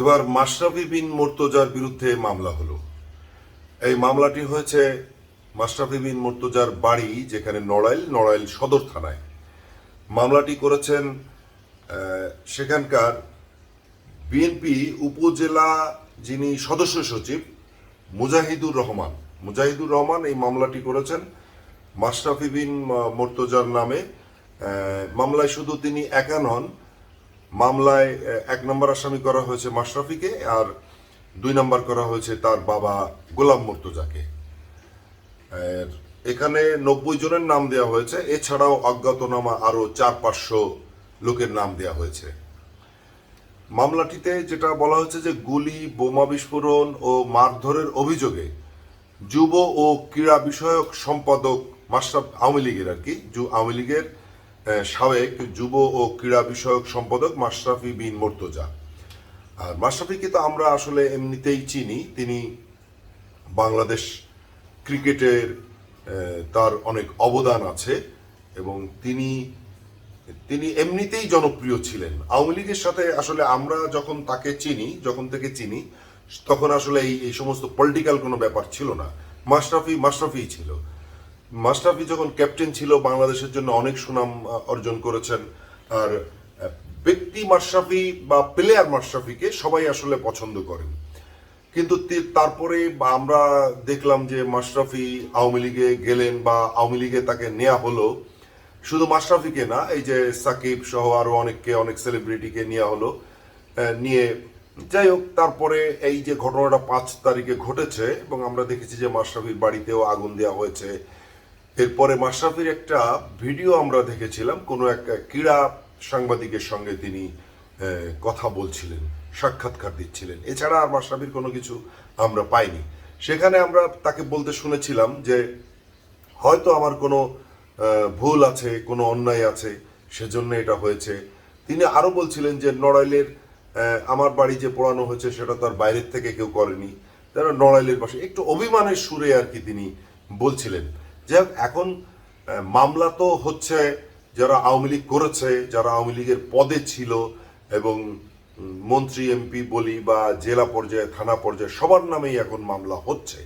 এবার মাশরাফি বিন মুর্তজার বিরুদ্ধে মামলা হলো। এই মামলাটি হয়েছে মাশরাফি বিন মুর্তজার বাড়ি, যেখানে নড়াইল নড়াইল সদর থানায়। মামলাটি করেছেন সেখানকার বিএনপি উপজেলা যিনি সদস্য সচিব, মুজাহিদুর রহমান। মুজাহিদুর রহমান এই মামলাটি করেছেন। মাশরাফি বিন মুর্তজার নামে মামলায় শুধু তিনি একা নন মামলায় এক নম্বর আসামি করা হয়েছে মাশরাফিকে আর দুই নম্বর করা হয়েছে তার বাবা গোলাম মুর্তজাকে। এখানে নব্বই জনের নাম দেওয়া হয়েছে, এছাড়াও অজ্ঞাতনামা আরও চার পাঁচশো লোকের নাম দেওয়া হয়েছে। মামলাটিতে যেটা বলা হচ্ছে যে গুলি, বোমা বিস্ফোরণ ও মারধরের অভিযোগে যুব ও ক্রীড়া বিষয়ক সম্পাদক মাশরাফ আওয়ামী লীগের আর কি আওয়ামী লীগের সাবেক যুব ও ক্রীড়া বিষয়ক সম্পাদক মাশরাফি বিন মোর্তজা। আর মাশরাফিকে তো আমরা আসলে এমনিতেই চিনি। তিনি বাংলাদেশ ক্রিকেটের তার অনেক অবদান আছে এবং তিনি তিনি এমনিতেই জনপ্রিয় ছিলেন। আওয়ামী লীগের সাথে আসলে আমরা যখন তাকে চিনি, যখন থেকে চিনি, তখন আসলে এই সমস্ত পলিটিক্যাল কোনো ব্যাপার ছিল না। মাশরাফি, মাশরাফিই ছিল। মাশরাফি যখন ক্যাপ্টেন ছিল, বাংলাদেশের জন্য অনেক সুনাম অর্জন করেছেন। আর ব্যক্তি মাশরাফি বা প্লেয়ার মাশরাফিকে সবাই আসলে পছন্দ করেন। কিন্তু তারপরে আমরা দেখলাম যে মাশরাফি আওয়ামী লীগে গেলেন বা আওয়ামী লীগে তাকে নেওয়া হলো, শুধু মাশরাফিকে না, এই যে সাকিব সহ আরও অনেককে, অনেক সেলিব্রিটিকে নেওয়া হলো নিয়ে। যাই হোক, তারপরে এই যে ঘটনাটা পাঁচ তারিখে ঘটেছে এবং আমরা দেখেছি যে মাশরাফির বাড়িতেও আগুন দেওয়া হয়েছে। এরপরে মাশরাফির একটা ভিডিও আমরা দেখেছিলাম, কোনো এক ক্রীড়া সাংবাদিকের সঙ্গে তিনি কথা বলছিলেন, সাক্ষাৎকার দিচ্ছিলেন। এছাড়া আর মাশরাফির কোনো কিছু আমরা পাইনি। সেখানে আমরা তাকে বলতে শুনেছিলাম যে, হয়তো আমার কোনো ভুল আছে, কোনো অন্যায় আছে, সেজন্য এটা হয়েছে। তিনি আরও বলছিলেন যে, নড়াইলের আমার বাড়ি যে পোড়ানো হয়েছে সেটা তার বাইরের থেকে কেউ করেনি। তারা নড়াইলের পাশে একটু অভিমানের সুরে আর কি তিনি বলছিলেন। যাই এখন মামলা তো হচ্ছে যারা আওয়ামী লীগ করেছে, যারা আওয়ামী লীগের পদে ছিল এবং মন্ত্রী, এমপি, বলি বা জেলা পর্যায়ে, থানা পর্যায়ে, সবার নামেই এখন মামলা হচ্ছে।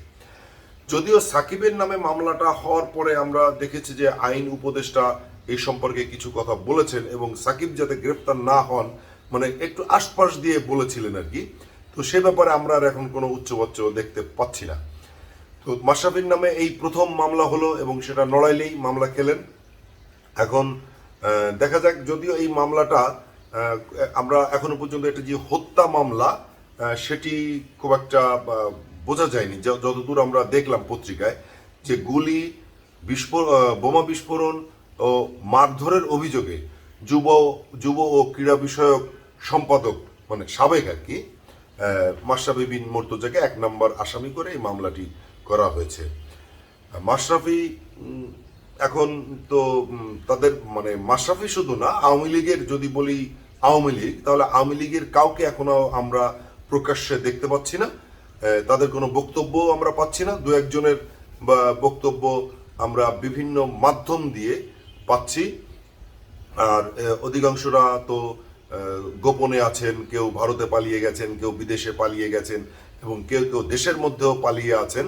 যদিও সাকিবের নামে মামলাটা হওয়ার পরে আমরা দেখেছি যে আইন উপদেষ্টা এই সম্পর্কে কিছু কথা বলেছেন এবং সাকিব যাতে গ্রেপ্তার না হন মানে একটু আশপাশ দিয়ে বলেছিলেন আর কি। তো সে ব্যাপারে আমরা আর এখন কোনো উচ্চবাচ্য দেখতে পাচ্ছি না। তো মাশরাফির নামে এই প্রথম মামলা হলো এবং সেটা নড়াইলেই মামলা খেলেন। এখন দেখা যাক, যদিও এই মামলাটা আমরা এখনও পর্যন্ত এটা যে হত্যা মামলা সেটি খুব একটা বোঝা যায়নি। যতদূর আমরা দেখলাম পত্রিকায়, যে গুলি বিস্ফোরণ বোমা বিস্ফোরণ ও মারধরের অভিযোগে যুব যুব ও ক্রীড়া বিষয়ক সম্পাদক মানে সাবেক আর কি মাশরাফি বিন মোর্তজাকে এক নম্বর আসামি করে এই মামলাটি করা হয়েছে। মাশরাফি এখন তো তাদের মানে মাশরাফি শুধু না, আওয়ামী লীগের যদি বলি আওয়ামী লীগ, তাহলে আওয়ামী লীগের কাউকে এখনও আমরা প্রকাশ্যে দেখতে পাচ্ছি না। তাদের কোনো বক্তব্য আমরা পাচ্ছি না। দু একজনের বক্তব্য আমরা বিভিন্ন মাধ্যম দিয়ে পাচ্ছি। আর অধিকাংশরা তো গোপনে আছেন, কেউ ভারতে পালিয়ে গেছেন, কেউ বিদেশে পালিয়ে গেছেন, এবং কেউ কেউ দেশের মধ্যেও পালিয়ে আছেন।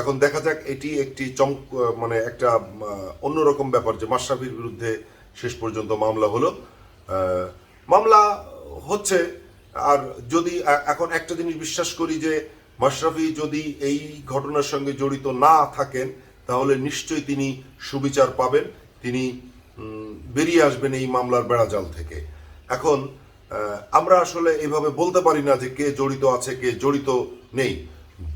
এখন দেখা যাক, এটি একটি চমক মানে একটা অন্যরকম ব্যাপার যে মাশরাফির বিরুদ্ধে শেষ পর্যন্ত মামলা হলো। মামলা হচ্ছে, আর যদি এখন একটা জিনিস বিশ্বাস করি যে মাশরাফি যদি এই ঘটনার সঙ্গে জড়িত না থাকেন, তাহলে নিশ্চয়ই তিনি সুবিচার পাবেন, তিনি বেরিয়ে আসবেন এই মামলার বেড়াজাল থেকে। এখন আমরা আসলে এভাবে বলতে পারি না যে কে জড়িত আছে, কে জড়িত নেই।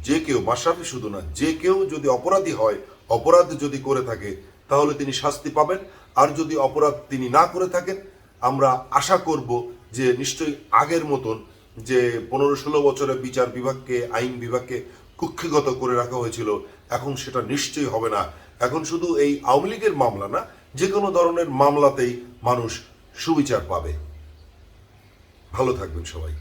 যে কেউ মাশরাফি শুধু না, যে কেউ যদি অপরাধী হয়, অপরাধ যদি করে থাকে, তাহলে তিনি শাস্তি পাবেন। আর যদি অপরাধ তিনি না করে থাকেন, আমরা আশা করব যে নিশ্চয়ই আগের মতন যে পনেরো ষোলো বছরের বিচার বিভাগকে, আইন বিভাগকে কুক্ষিগত করে রাখা হয়েছিল, এখন সেটা নিশ্চয়ই হবে না। এখন শুধু এই আওয়ামী লীগের মামলা না, যে কোনো ধরনের মামলাতেই মানুষ সুবিচার পাবে। ভালো থাকবেন সবাই।